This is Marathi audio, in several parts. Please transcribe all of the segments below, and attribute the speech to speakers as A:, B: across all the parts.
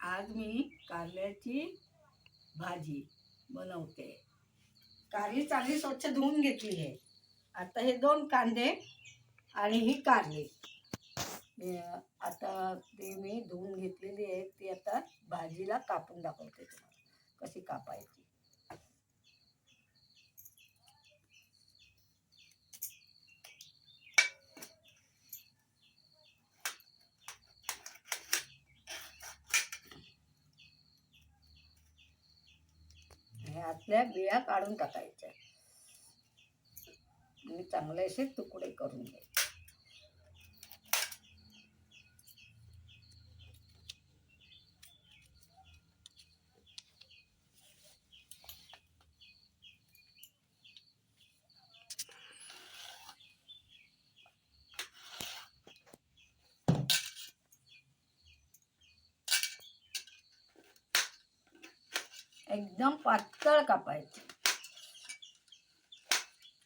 A: आज मी कारल्याची भाजी बनवते. कारली चांगली स्वच्छ धुवून घेतली आहे. आता हे दोन कांदे आणि ही कारली. आता ते मी धुवून घेतलेली आहे. ती आता भाजीला कापून दाखवते तुम्हाला. कशी कापायची. त्यातल्या बिया काढून टाकायच्या? आणि चांगले असे तुकडे करून घ्यायचे एकदम पातळ कापायचे.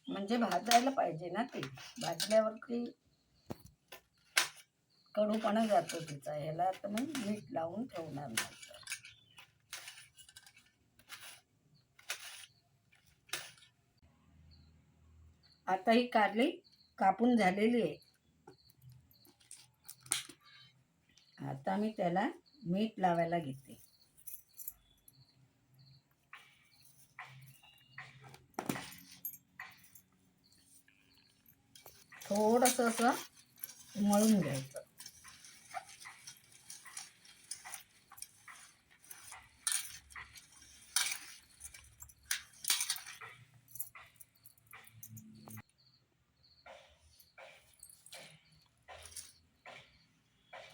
A: म्हणजे भाजायला पाहिजे ना ते. भाजल्यावरती कडूपणा जातो तिचा. ह्याला आता मग मीठ लावून ठेवणार नाही आता ही कारली कापून झालेली आहे. आता मी त्याला मीठ लावायला घेते. थोडंसं असं मळून घ्यायचं.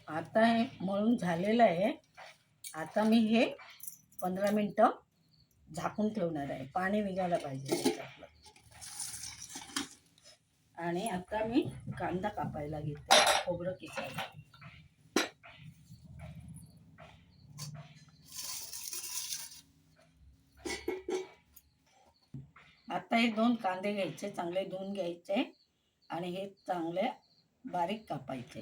A: आता हे मळून झालेलं आहे. आता मी हे पंधरा मिनटं झाकून ठेवणार आहे. पाणी निघायला पाहिजे आणि आता मी कांदा कापायला घेते. खोबरं किसायला. आता हे दोन कांदे घ्यायचे चांगले धुवून घ्यायचे आणि हे चांगले बारीक कापायचे.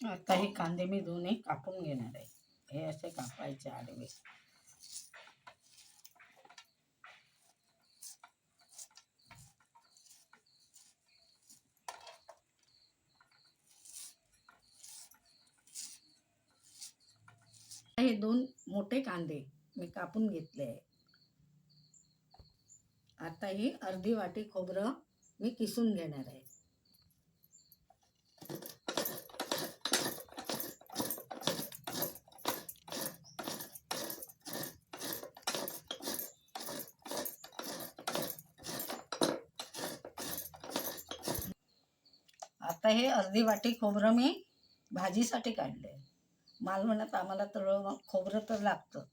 A: आता हे कांदे मी दोन्ही कापून घेणार आहे. हे असे कापायचे आडवे. हे दोन मोठे कांदे मी कापून घेतले आहे आता ही अर्धी वाटी खोबरं मी किसून घेणार आहे. आता हे अर्धी वाटी खोबरं मी भाजीसाठी काढले म्हणत आम्हाला तर खोबरं तर लागतं.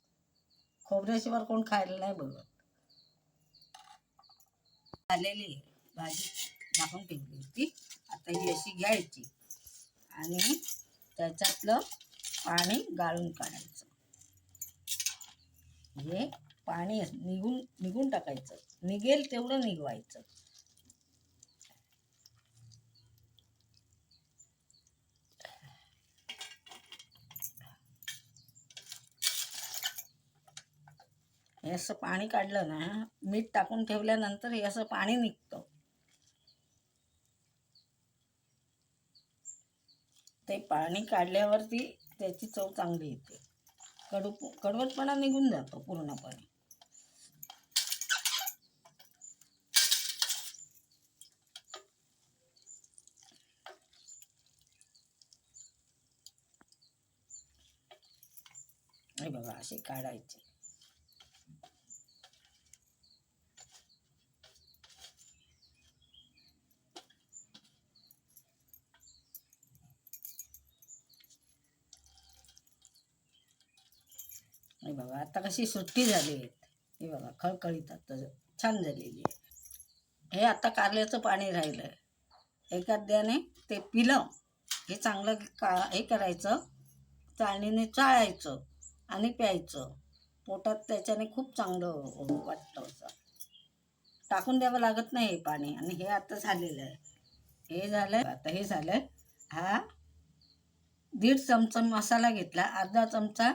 A: खोबऱ्याशिवाय कोण खायला नाही बघत. झालेली आहे भाजी झाकून ठेवली होती. आता ही अशी घ्यायची आणि त्याच्यातलं पाणी गाळून काढायचं. म्हणजे पाणी निघून निघून टाकायचं. निघेल तेवढं निघवायचं असं पाणी काढलं ना मीठ टाकून ठेवल्यानंतर हे असं पाणी निघतं. ते पाणी काढल्यावरती त्याची चव चांगली येते. कडू कडवटपणा निघून जातो पूर्णपणे. हे बघा असे काढायचे हे अशी सुट्टी झाली. आहेत हे बघा खळखळीत आता छान झालेली आहे. हे आता कारल्याचं पाणी राहिलं एखाद्याने ते पिलं. हे चांगलं का हे करायचं. चाळणीने चाळायचं आणि प्यायचं. पोटात त्याच्याने खूप चांगलं वाटतं असं. टाकून द्यावं लागत नाही हे पाणी. आणि हे आता झालेलं आहे. हे झालं आता हे झालं हा दीड चमचा मसाला घेतला. अर्धा चमचा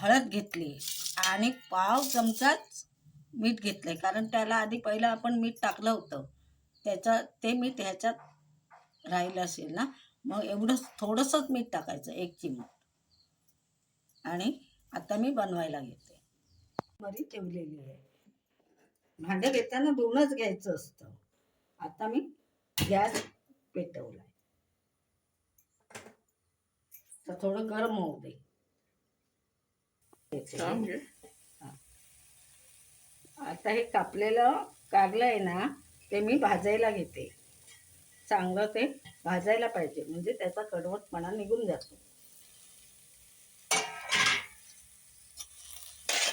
A: हळद घेतली आणि पाव चमचाच मीठ घेतलं कारण त्याला आधी पहिलं आपण मीठ टाकलं होतं. त्याचं ते मीठ ह्याच्यात राहिलं असेल ना मग एवढं थोडंसंच मीठ टाकायचं एक चिमूट. आणि आता मी बनवायला घेते. मरी ठेवलेली आहे. भांडं घेताना दोनच घ्यायचं असतं. आता मी गॅस पेटवलाय. तर थोडं गरम होऊ दे. आता हे कापलेलं कारलं आहे ना ते मी भाजायला घेते. चांगलं ते भाजायला पाहिजे. म्हणजे त्याचा कडवटपणा निघून जातो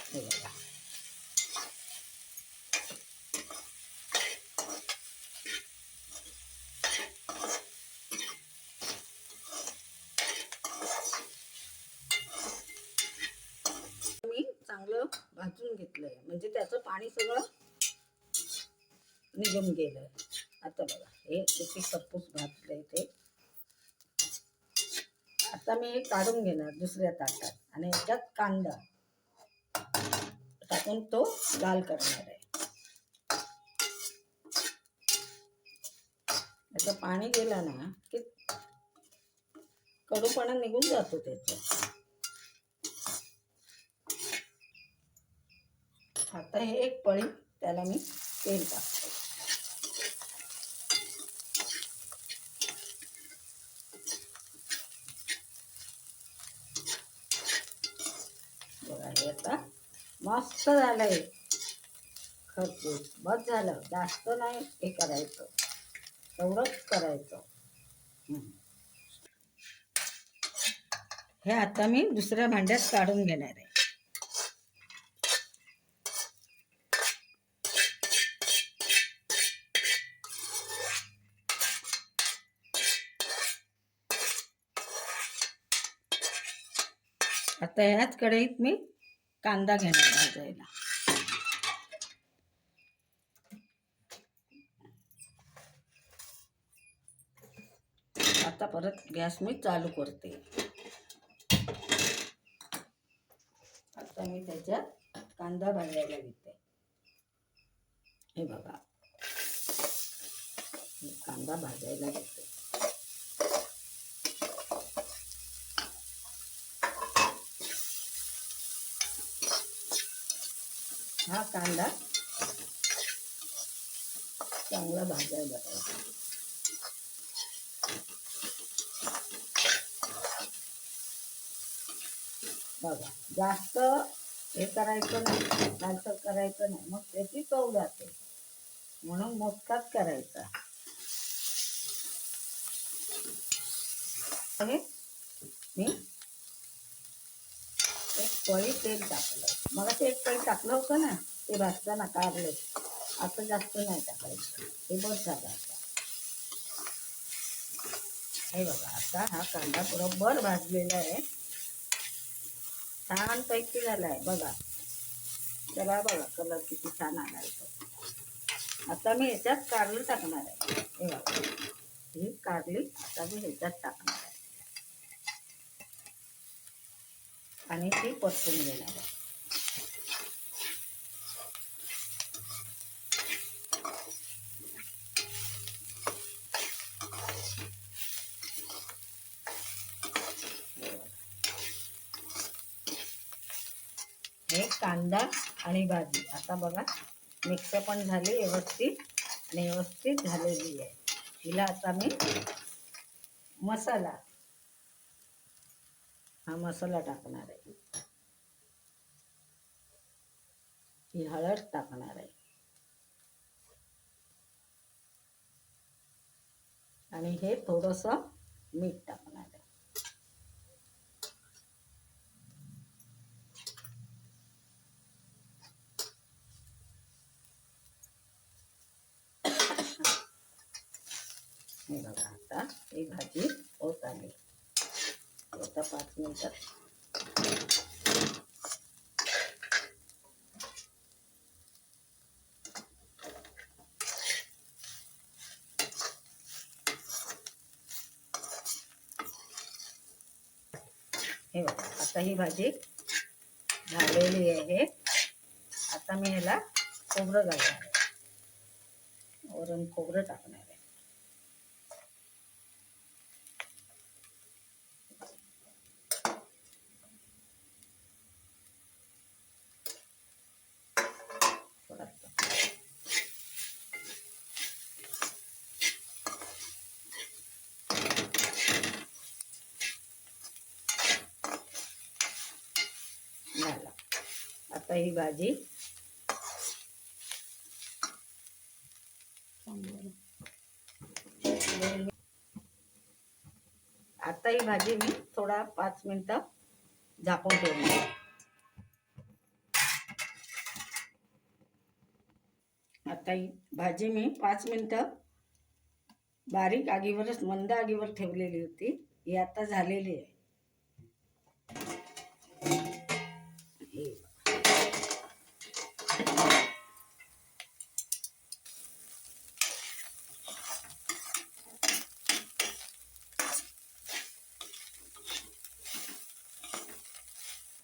A: हे बघा. मी चांगलं भाजून घेतलंय म्हणजे त्याचं पाणी सगळं निघून गेलं. आता बघा हे किती कप्पूस घातलं ते आता मी हे काढून घेणार दुसऱ्या ताटात आणि याच्यात कांदा टाकून तो लाल करणार आहे. त्याचं पाणी गेलं ना की कडूपणा निघून जातो त्याचं आता हे एक पळी. त्याला मी तेल टाकते. बघा हे आता मस्त झालंय. खरपूस. बस झालं. जास्त नाही. हे करायचं. एवढंच करायचं. हे आता मी दुसऱ्या भांड्यात काढून घेणार आहे. आता ह्याच कढईत मी कांदा घेणार भाजायला. आता परत गॅस मी चालू करते. आता मी त्याच्यात कांदा भाजायला घेते. हे बघा. कांदा भाजायला घेते. हा कांदा चांगला भाजायला पाहिजे बघा जास्त हे करायचं नाही जास्त करायचं नाही. मग त्याची चव जाते म्हणून मोजकाच करायचा. हे? मी? पळी तेल टाकलं. मग ते एक पळी टाकलं होतं ना ते भाजताना काढलं. आता जास्त नाही टाकायचं. हे बस झालं आता. हे बघा आता हा कांदा बरोबर भाजलेला आहे. छान पैकी आहे बघा. त्याला बघा कलर किती छान आलाय तो. आता मी ह्याच्यात कारली टाकणार आहे. हे बघा. ही कारली आता मी ह्याच्यात टाकणार आहे. आणि ती परतून घेणार आहे. हे कांदा आणि भाजी. आता बघा मिक्स पण झाली व्यवस्थित आणि व्यवस्थित झालेली आहे. हिला आता मी मसाला हा मसाला टाकणार आहे. ही हळद टाकणार आहे. आणि हे थोडस मीठ टाकणार आहे. बघा आता ही भाजी होत आली आता पाच मिनिटात हे बघा आता ही भाजी झालेली आहे. आता मी ह्याला खोबरं घालणार आहे. वरून खोबरं टाकणार आहे थोडासा. झाला आता ही भाजी. आता ही भाजी मी थोडा पाच मिनिटं झाकून ठेवली आता ही भाजी मी पाच मिनिटं बारीक आगीवरच मंद आगीवर ठेवलेली होती. ही आता झालेली आहे.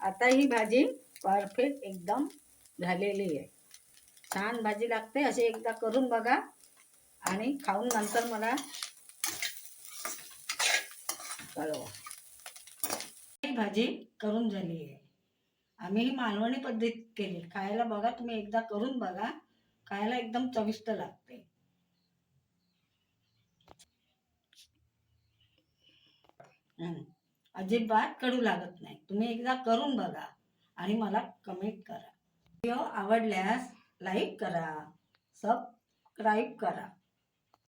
A: आता ही भाजी परफेक्ट एकदम झालेली आहे. छान भाजी लागते असे एकदा करून बघा. आणि खाऊन नंतर मला कळवा. ही भाजी करून झाली आहे. आम्ही ही मालवणी पद्धत केली. खायला बघा तुम्ही एकदा करून बघा. खायला एकदम चविष्ट लागते. हम्म. अजिबात कडू लागत नाही. तुम्ही एकदा करून बघा आणि मला कमेंट करा. व्हिडिओ आवडल्यास लाईक करा सबस्क्राईब करा.